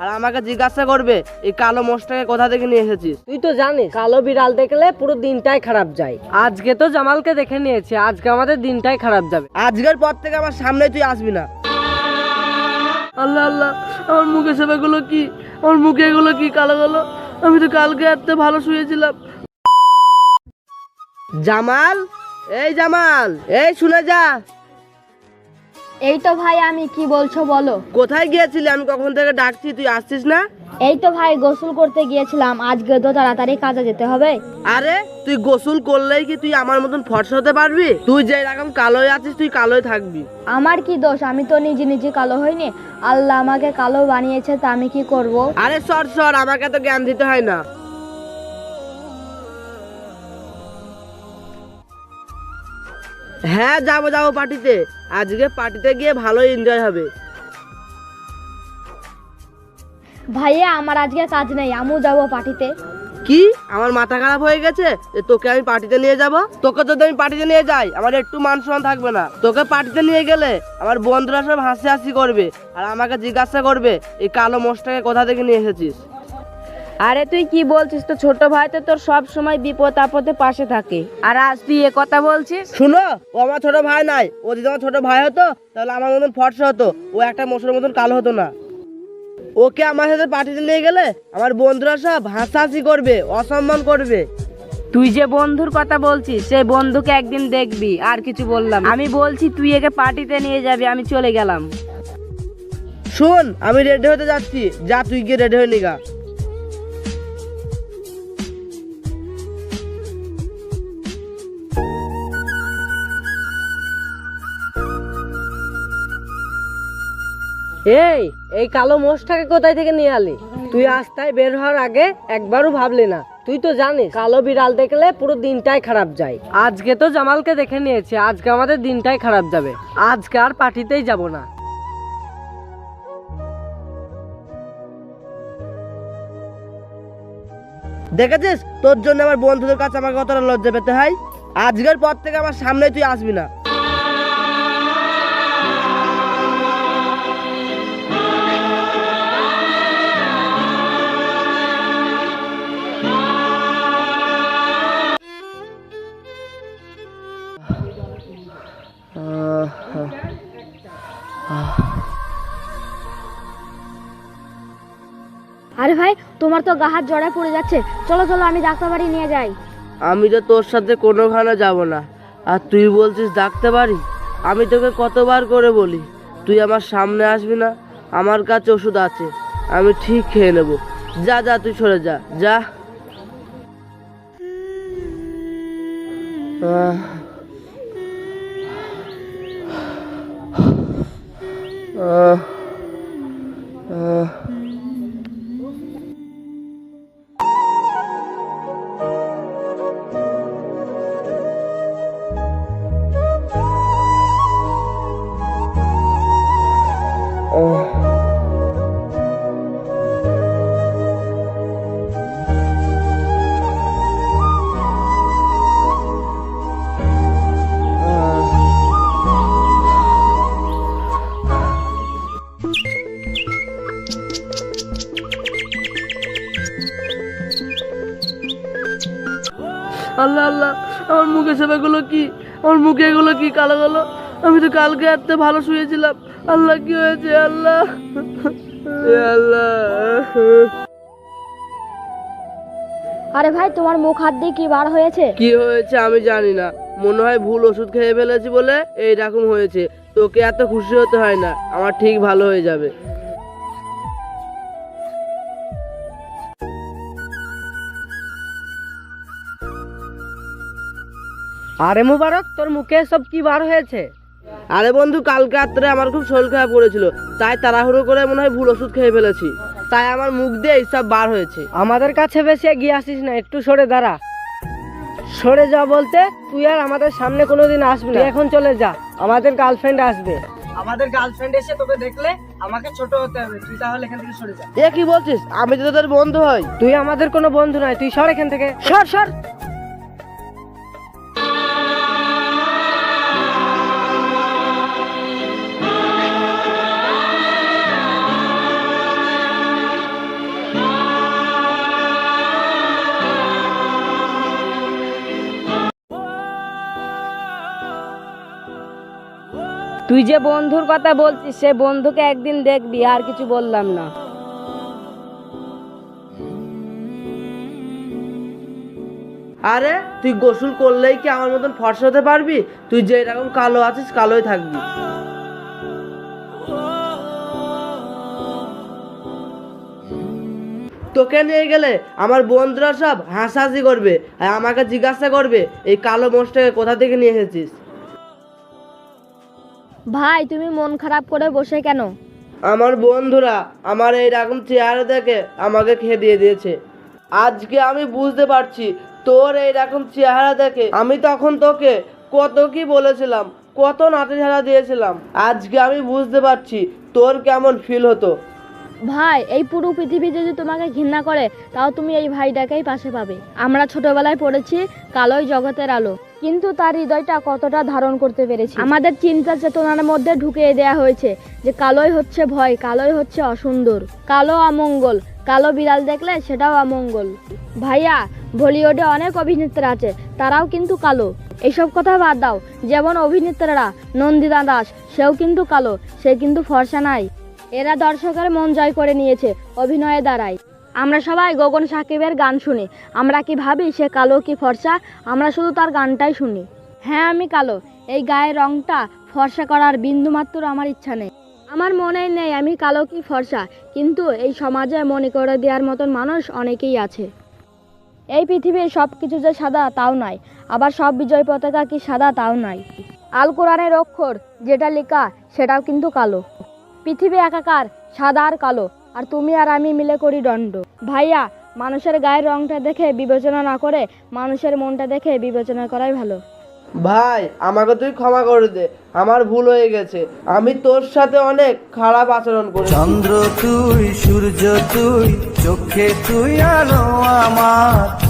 আর আমাকে জিজ্ঞাসা করবে এই কালো মোষটাকে কোথা থেকে নিয়ে এসেছিস? তুই তো জানিস কালো বিড়াল দেখলে পুরো দিনটাই খারাপ যায়। আজকে তো জামালকে দেখে নিয়েছি আজকে আমাদের দিনটাই খারাপ যাবে। আজকের পর থেকে আমার সামনে তুই আসবি না। আল্লাহ আল্লাহ আমার মুখে সেবাগুলো কি? আমার মুখে এগুলো কি কালো কালো? আমি তো কালকে এত ভালো শুয়েছিলাম। জামাল? এই জামাল এই শুনে যা। এই তো ভাই আমি কি বলছো বলো? কোথায় গিয়েছিলি? আমি কখন থেকে ডাকছি তুই আসছিস না? এই তো ভাই গোসল করতে গিয়েছিলাম। আজকে তো তাড়াতাড়ি কাজে যেতে হবে। আরে তুই গোসল করলেই কি তুই আমার মতন ফর্সা হতে পারবি? তুই যে রকম কালোই আছিস তুই কালোই থাকবি। আমার কি দোষ? আমি তো নিজে নিজে কালো হইনি। আল্লাহ আমাকে কালো বানিয়েছে তা আমি কি করব? আরে সর সর আমাকে তো জ্ঞান দিতে হয় না। হ্যাঁ যাব যাব পার্টিতে। আজকে পার্টিতে গিয়ে ভালো এনজয় হবে। ভাইয়া আমার আজকে কাজ নেই আমিও যাব পার্টিতে। কি? আমার মাথা খারাপ হয়ে গেছে? যে তোকে আমি পার্টিতে নিয়ে যাব? তোকে যদি আমি পার্টিতে নিয়ে যাই আমার একটু মান সম্মান থাকবে না। তোকে পার্টিতে নিয়ে গেলে আমার বন্ধুরা সব হাসি হাসি করবে আর আমাকে জিজ্ঞাসা করবে এই কালো মোষটাকে কোথা থেকে নিয়ে এসেছিস? আরে তুই কি বলছিস? তো ছোট ভাই তো তোর সব সময় বিপদ আপদে পাশে থাকে। আর আজ তুই এ কথা বলছিস? শুনো ও আমার ছোট ভাই নাই। ও যদি আমার ছোট ভাই হতো তাহলে আমার মতন ফর্সা হতো। ও একটা মোষের মতন কালো হতো না। ওকে আমার সাথে পার্টিতে নিয়ে গেলে আমার বন্ধুরা সব হাসাহাসি করবে অসম্মান করবে। তুই যে বন্ধুর কথা বলছিস সেই বন্ধুকে একদিন দেখবি আর কিছু বললাম না। আমি বলছি তুই একে পার্টিতে নিয়ে যাবি আমি চলে গেলাম। শোন আমি রেডি হতে যাচ্ছি। যা তুই গিয়ে রেডি হয়ে নিগা। এই এই কালো মোষটাকে কোথায় থেকে নিয়ে আলি? তুই রাস্তায় বের হওয়ার আগে একবারও ভাবলি না। তুই তো জানিস, কালো বিড়াল দেখলে পুরো দিনটাই খারাপ যায়। আজকে তো জামালকে দেখে নিয়েছি, আজকে আমাদের দিনটাই খারাপ যাবে। আজকে আর পার্টিতেই যাব না। দেখেছিস? তোর জন্য আমার বন্ধুদের কাছে আমাকে কতটা লজ্জা পেতে হয়। আজকের পর থেকে আমার সামনে তুই আসবি না। আরে ভাই, তোমার তো গা হাত জড়ায় পড়ে যাচ্ছে। চলো চলো, আমি ডাক্তার বাড়ি নিয়ে যাই। আমি তো তোর সাথে কোনোখানে যাব না। আর তুই বলছিস ডাকতে পারি? আমি তোকে কতবার করে বলি, তুই আমার সামনে আসবি না, আমার কাছে ওষুধ আছে, আমি ঠিক খেয়ে নেব। যা যা, তুই সরে যা যা। আহ। মুখে সেবাগুলো কি? আমার মুখে এগুলো কি কালো কালো? আমি তো কালকে এত ভালো শুয়েছিলাম। আল্লাহ কি হয়েছে? আল্লাহ। আল্লাহ। আরে ভাই তোমার মুখ হাত দিয়ে কি বার হয়েছে? কি হয়েছে আমি জানি না। মনে হয় ভুল ওষুধ খেয়ে ফেলেছি বলে এইরকম হয়েছে। তোকে এত খুশি হতে হয় না। আমার ঠিক ভালো হয়ে যাবে। আরে মুবারক তোর মুখে সব কি বার হয়েছে? আরে বন্ধু কালকে রাত্রে আমার খুব শরীর খারাপ করেছিল তাই তাড়াহুড়ো করে মনে হয় ভুল ওষুধ খেয়ে ফেলেছি। তাই আমার মুখ দিয়ে এইসব বার হয়েছে। আমাদের কাছে বেশি গিয়ে আসিস না একটু সরে দাঁড়া। সরে যা বলতে তুই আর আমাদের সামনে কোনোদিন আসবি না। এখন চলে যা আমাদের গার্লফ্রেন্ড আসবে। আমাদের গার্লফ্রেন্ড এসে তোকে দেখলে আমাকে ছোট হতে হবে তুই তাহলে এখান থেকে সরে যা। এ কি বলছিস? আমি তো তোদের বন্ধু হই। তুই আমাদের কোনো বন্ধু নয় তুই সর এখান থেকে। সর সর। তুই যে বন্ধুর কথা বলছিস, সে বন্ধুকে একদিন দেখবি, আর কিছু বললাম না। আরে, তুই গোসল করলেই কি আমার মতন ফর্সা হতে পারবি? তুই যে এরকম কালো আছিস, কালোই থাকবি। তোকে নিয়ে গেলে আমার বন্ধুরা সব হাসাহাসি করবে, আর আমাকে জিজ্ঞাসা করবে, এই কালো মোষটাকে কোথা থেকে নিয়ে এসেছিস? ভাই তুমি মন খারাপ করে বসে কেন? আমার বন্ধুরা আমার এইরকম চেহারা দেখে আমাকে খেয়ে দিয়ে দিয়েছে। আজকে আমি বুঝতে পারছি তোর এইরকম চেহারা দেখে আমি তখন তোকে কত কি বলেছিলাম কত নাটে ঝাড়া দিয়েছিলাম। আজকে আমি বুঝতে পারছি তোর কেমন ফিল হতো। ভাই এই পুরো পৃথিবী যদি তোমাকে ঘৃণা করে তাও তুমি এই ভাইটাকেই পাশে পাবে। আমরা ছোটবেলায় পড়েছি কালোই জগতের আলো। কিন্তু তার হৃদয়টা কতটা ধারণ করতে পেরেছি। আমাদের চিন্তা চেতনার মধ্যে ঢুকিয়ে দেয়া হয়েছে যে কালোই হচ্ছে ভয়, কালোই হচ্ছে অসুন্দর, কালো অমঙ্গল, কালো বিড়াল দেখলে সেটাও অমঙ্গল। ভাইয়া, বলিউডে অনেক অভিনেত্রী আছে, তারাও কিন্তু কালো। এইসব কথা বাদ দাও, যেমন অভিনেত্রীরা নন্দিতা দাস, সেও কিন্তু কালো, সে কিন্তু ফর্সা নাই। এরা দর্শকের মন জয় করে নিয়েছে অভিনয়ে দ্বারাই। আমরা সবাই গগন সাকিবের গান শুনি। আমরা কি ভাবি সে কালো কি ফর্সা? আমরা শুধু তার গানটাই শুনি। হ্যাঁ আমি কালো। এই গায়ের রংটা ফর্সা করার বিন্দুমাত্র আমার ইচ্ছা নেই। আমার মনে নেই আমি কালো কি ফর্সা, কিন্তু এই সমাজে মনে করে দেওয়ার মতন মানুষ অনেকেই আছে। এই পৃথিবীর সব কিছু যে সাদা, তাও নয়। আবার সব বিজয় পতাকা কি সাদা, তাও নয়। আল কোরআনের অক্ষর যেটা লেখা, সেটাও কিন্তু কালো। পৃথিবী একাকার, সাদা আর কালো। আর তুমি আর আমি মিলে করি দণ্ড। ভাইয়া মানুষের গায়ের রংটা দেখে বিবেচনা না করে মানুষের মনটা দেখে বিবেচনা করাই ভালো। ভাই আমাকে তুই ক্ষমা করে দে। আমার ভুল হয়ে গেছে। আমি তোর সাথে অনেক খারাপ আচরণ করি চন্দ্র তুই সূর্য তুই চোখে তুই আলো আমার।